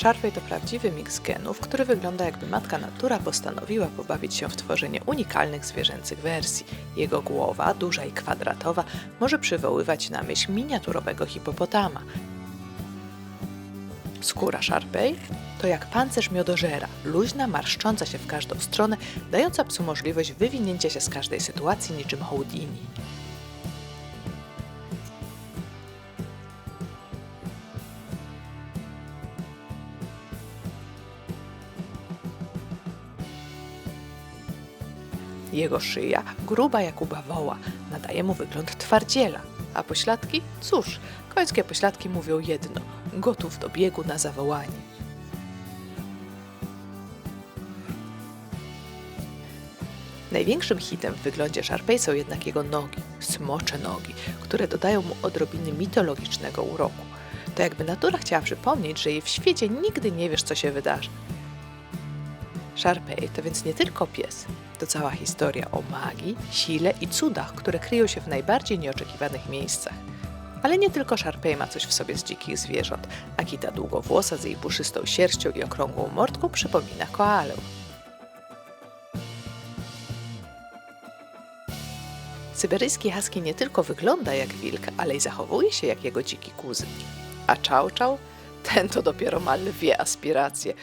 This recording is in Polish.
Sharpei to prawdziwy miks genów, który wygląda jakby matka natura postanowiła pobawić się w tworzenie unikalnych zwierzęcych wersji. Jego głowa, duża i kwadratowa, może przywoływać na myśl miniaturowego hipopotama. Skóra Sharpei to jak pancerz miodożera, luźna, marszcząca się w każdą stronę, dająca psu możliwość wywinięcia się z każdej sytuacji niczym Houdini. Jego szyja, gruba jak u bawoła, nadaje mu wygląd twardziela, a pośladki? Cóż, końskie pośladki mówią jedno: gotów do biegu na zawołanie. Największym hitem w wyglądzie Sharpei są jednak jego nogi, smocze nogi, które dodają mu odrobiny mitologicznego uroku. To jakby natura chciała przypomnieć, że jej w świecie nigdy nie wiesz, co się wydarzy. Sharpei to więc nie tylko pies, to cała historia o magii, sile i cudach, które kryją się w najbardziej nieoczekiwanych miejscach. Ale nie tylko Sharpei ma coś w sobie z dzikich zwierząt. Akita długowłosa z jej puszystą sierścią i okrągłą mordką przypomina koalę. Syberyjski husky nie tylko wygląda jak wilk, ale i zachowuje się jak jego dziki kuzyn. A Chow Chow? Ten to dopiero ma lwie aspiracje.